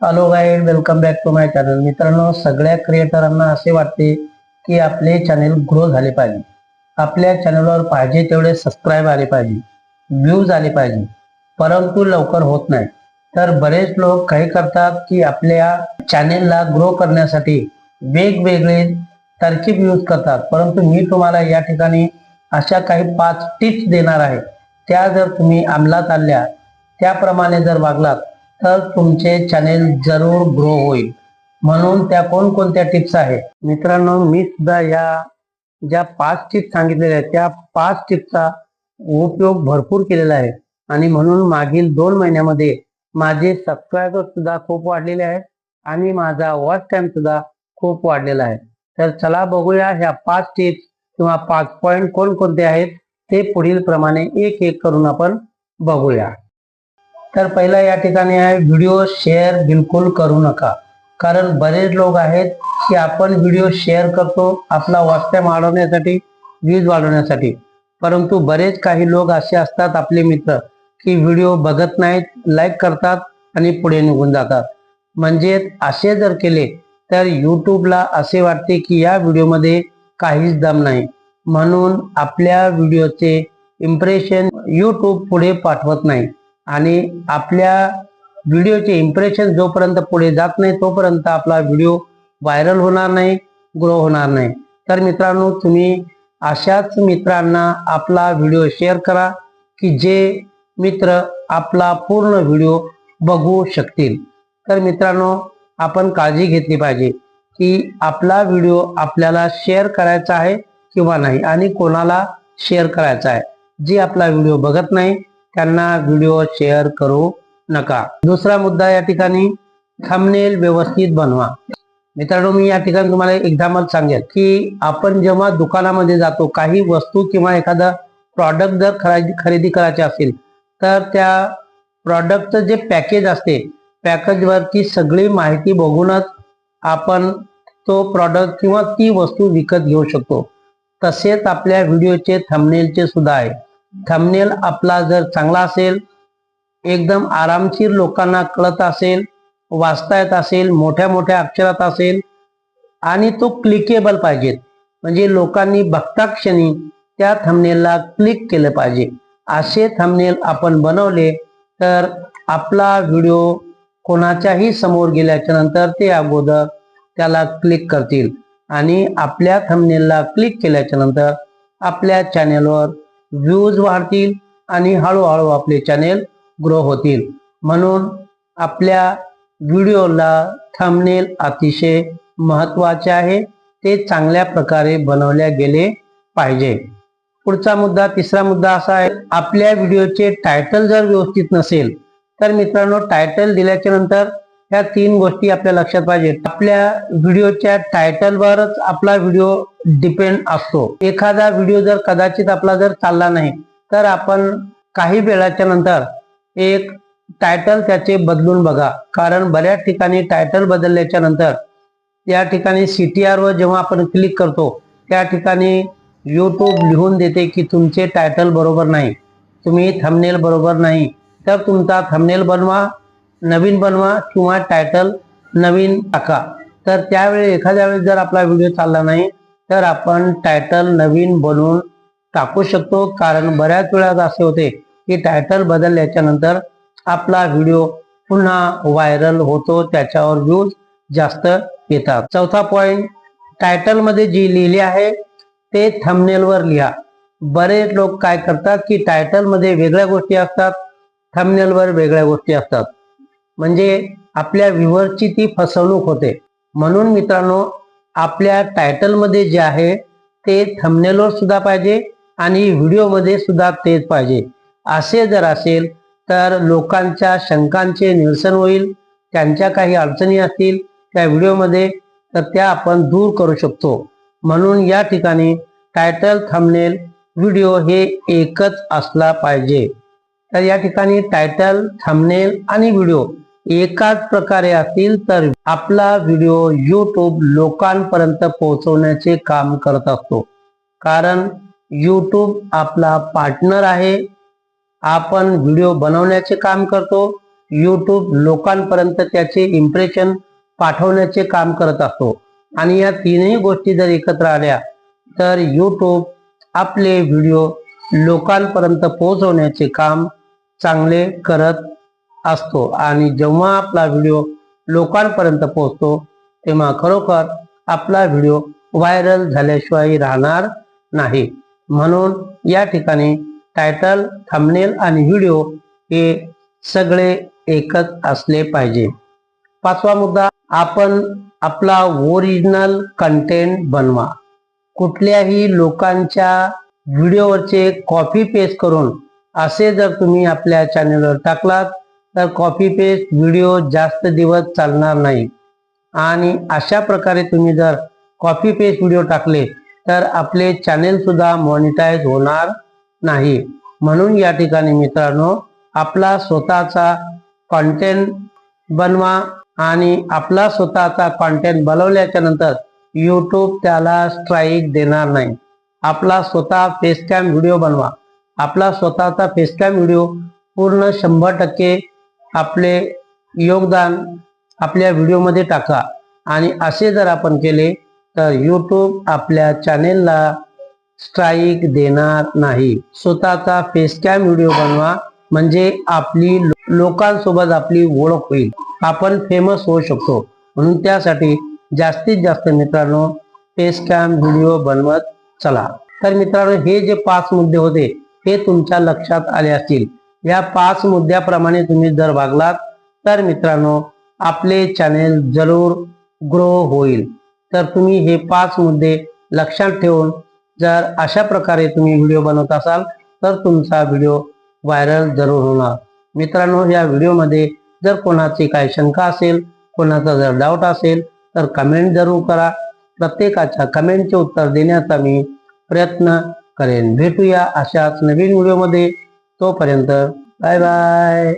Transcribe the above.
Hello guide welcome back to my channel मित्रांनो सगळ्या क्रिएटरांना असे वाटते की आपले चॅनल ग्रो झाले पाहिजे. आपल्या चॅनलवर पाहिजे तेवढे सबस्क्राईब आले पाहिजे व्ह्यूज आले पाहिजे. परंतु लवकर होत नाही. तर बरेच लोक काही करतात की आपल्या चॅनेलला ग्रो करण्यासाठी वेगवेगळे तरकीब यूज करतात. परंतु मी तुम्हाला या ठिकाणी अशा काही पाच टिप्स देणार आहे. त्या जर तुम्ही अंमलात आणल्या त्याप्रमाणे जर वागलात तर तुमचे चॅनेल जरूर ग्रो होईल. म्हणून त्या कोणकोणत्या टिप्स आहेत? मित्रांनो मी सुद्धा या ज्या पाच टिप्स सांगितलेल्या आहेत त्या पाच टिप्सचा उपयोग भरपूर केलेला आहे. आणि म्हणून मागील दोन महिन्यामध्ये माझे सबस्क्रायबर सुद्धा खूप वाढलेले आहेत आणि माझा वॉच टाइम सुद्धा खूप वाढलेला आहे. तर चला बघूया ह्या पाच टिप्स किंवा पाच पॉईंट कोणकोणते आहेत ते पुढील प्रमाणे एक एक करून आपण बघूया. तर पहिला या ठिकाणी आहे व्हिडिओ शेअर बिलकुल करू नका. कारण बरेच लोक आहेत की आपण व्हिडिओ शेअर करतो आपला वाचत्या वाढवण्यासाठी व्ह्यूज वाढवण्यासाठी. परंतु बरेच काही लोक असे असतात आपले मित्र की व्हिडिओ बघत नाहीत लाईक करतात आणि पुढे निघून जातात. म्हणजे असे जर केले तर युट्यूबला असे वाटते की या व्हिडिओमध्ये काहीच दम नाही. म्हणून आपल्या व्हिडिओचे इम्प्रेशन युट्यूब पुढे पाठवत नाही. आणि आपल्या व्हिडिओचे इम्प्रेशन जोपर्यंत पुढे जात नाही तोपर्यंत आपला व्हिडिओ व्हायरल होणार नाही ग्रो होणार नाही. तर मित्रांनो तुम्ही अशाच मित्रांना आपला व्हिडिओ शेअर करा की जे मित्र आपला पूर्ण व्हिडिओ बघू शकतील. तर मित्रांनो आपण काळजी घेतली पाहिजे की आपला व्हिडिओ आपल्याला शेअर करायचा आहे किंवा नाही आणि कोणाला शेअर करायचा आहे. जे आपला व्हिडिओ बघत नाही त्यांना व्हिडिओ शेअर करू नका. दुसरा मुद्दा या ठिकाणी थंबनेल व्यवस्थित बनवा. मित्रांनो मी या ठिकाणी तुम्हाला एक्झाम्पल सांगेल की आपण जेव्हा दुकानामध्ये जातो काही वस्तू किंवा एखादा प्रॉडक्ट जर खरेदी खरेदी करायचे असेल तर त्या प्रॉडक्टचं जे पॅकेज असते पॅकेजवरती सगळी माहिती बघूनच आपण तो प्रॉडक्ट किंवा ती वस्तू विकत घेऊ शकतो. तसेच आपल्या व्हिडिओचे थंबनेलचे सुद्धा आहे. थंबनेल आपला जर चांगला असेल एकदम आरामशीर लोकांना कळत असेल वाचता येत असेल मोठ्या मोठ्या अक्षरात असेल आणि तो क्लिकेबल पाहिजेत म्हणजे लोकांनी बघता क्षणी त्या थंबनेलला क्लिक केलं पाहिजे. असे थंबनेल आपण बनवले तर आपला व्हिडिओ कोणाच्याही समोर गेल्याच्यानंतर ते अगोदर त्याला क्लिक करतील. आणि आपल्या थंबनेलला क्लिक केल्याच्यानंतर आपल्या चॅनेलवर व्ह्यूज वाढतील आणि हळूहळू आपले चॅनेल ग्रो होतील. म्हणून आपल्या व्हिडिओला थंबनेल अतिशय महत्त्वाचे आहे. ते चांगल्या प्रकारे बनवल्या गेले पाहिजे. पुढचा मुद्दा तिसरा मुद्दा असा आहे आपल्या व्हिडिओचे टायटल जर व्यवस्थित नसेल तर मित्रांनो टायटल दिल्याच्या नंतर ह्या तीन गोष्टी आपल्या लक्षात पाहिजे. आपल्या व्हिडिओच्या टायटलवरच आपला व्हिडिओ डिपेंड असतो. एखादा व्हिडिओ जर कदाचित आपला जर चालला नाही तर आपण काही वेळाच्या नंतर एक टायटल त्याचे बदलून बघा. कारण बऱ्याच ठिकाणी टायटल बदलल्याच्या नंतर या ठिकाणी सी टी वर जेव्हा आपण क्लिक करतो त्या ठिकाणी यूट्यूब लिहून देते की तुमचे टायटल बरोबर नाही. तुम्ही थंबनेल बरोबर नाही. तर तुमचा थंबनेल बनवा. नवीन बनवा किंवा टायटल नवीन टाका. तर त्यावेळी एखाद्या वेळेस जर आपला व्हिडिओ चालला नाही तर आपण टायटल नवीन बनवून टाकू शकतो. कारण बऱ्याच वेळा असे होते की टायटल बदलल्याच्या नंतर आपला व्हिडिओ पुन्हा व्हायरल होतो. त्याच्यावर व्ह्यूज जास्त येतात. चौथा पॉइंट टायटलमध्ये जी लिहिली आहे ते थमनेलवर लिहा. बरेच लोक काय करतात की टायटलमध्ये वेगळ्या गोष्टी असतात थमनेलवर वेगळ्या गोष्टी असतात. म्हणजे आपल्या व्ह्युअरची ती फसवणूक होते. म्हणून मित्रांनो आपल्या टायटलमध्ये जे आहे ते थमनेलवर सुद्धा पाहिजे आणि व्हिडिओमध्ये सुद्धा तेच पाहिजे. असे जर असेल तर लोकांच्या शंकांचे निरसन होईल त्यांच्या काही अडचणी असतील त्या व्हिडिओमध्ये तर त्या आपण दूर करू शकतो. म्हणून या ठिकाणी टायटल थंबनेल व्हिडिओ हे एकच असला पाहिजे. तर या ठिकाणी टायटल थंबनेल आणि व्हिडिओ एकाच प्रकारे असतील तर आपला व्हिडिओ यूट्यूब लोकांपर्यंत पोहोचवण्याचे काम करत असतो. कारण यूट्यूब आपला पार्टनर आहे. आपण व्हिडिओ बनवण्याचे काम करतो. यूट्यूब लोकांपर्यंत त्याचे इम्प्रेशन पाठवण्याचे काम करत असतो. आणि या तीनही गोष्टी जर एकत्र आल्या तर यूट्यूब आपले व्हिडिओ लोकांपर्यंत पोहोचवण्याचे काम चांगले करत असतो. आणि जेव्हा आपला व्हिडिओ लोकांपर्यंत पोहोचतो तेव्हा खरोखर आपला व्हिडिओ व्हायरल झाल्याशिवाय राहणार नाही. म्हणून या ठिकाणी टायटल थंबनेल आणि व्हिडिओ हे सगळे एकच असले पाहिजे. पाचवा मुद्दा आपण आपला ओरिजिनल कंटेंट बनवा. कुठल्याही लोकांच्या व्हिडिओवरचे कॉपी पेस्ट करून असे जर तुम्ही आपल्या चॅनलवर टाकलात तर कॉपी पेस्ट व्हिडिओ जास्त दिवस चालणार नाही. आणि अशा प्रकारे तुम्ही जर कॉपी पेस्ट व्हिडिओ टाकले तर आपले चॅनेल सुद्धा मॉनिटाईज होणार नाही. म्हणून या ठिकाणी मित्रांनो आपला स्वतःचा कॉन्टेंट बनवा आणि आपला स्वतःचा कॉन्टेंट बनवल्याच्या नंतर यूट्यूब त्याला स्ट्राईक देणार नाही. आपला स्वतः फेसकॅम व्हिडिओ बनवा. आपला स्वतःचा फेसकॅम व्हिडिओ पूर्ण शंभर टक्के आपले योगदान आपल्या व्हिडिओमध्ये टाका. आणि असे जर आपण केले तर यूट्यूब आपल्या चॅनेलला स्ट्राईक देणार नाही. स्वतःचा फेसकॅम व्हिडिओ बनवा म्हणजे आपली लोकांसोबत आपली ओळख होईल. आपण फेमस होऊ शकतो. म्हणून त्यासाठी जास्तीत जास्त मित्रांनो फेसकॅम व्हिडिओ बनवत चला. तर मित्रांनो हे जे पाच मुद्दे होते हे तुमच्या लक्षात आले असतील. या पाच मुद्द्याप्रमाणे तुम्ही जर वागलात तर मित्रांनो आपले चॅनेल जरूर ग्रो होईल. तर तुम्ही हे पाच मुद्दे लक्षात ठेवून जर अशा प्रकारे तुम्ही व्हिडिओ बनवत असाल तर तुमचा व्हिडिओ व्हायरल जरूर होणार. मित्रांनो या व्हिडिओमध्ये जर कोणाची काही शंका असेल कोणाचा जर डाऊट असेल तर कमेंट जरूर करा. प्रत्येकाच्या कमेंटचे उत्तर देण्याचा मी प्रयत्न करेन. भेटूया अशाच नवीन व्हिडिओमध्ये तोपर्यंत बाय बाय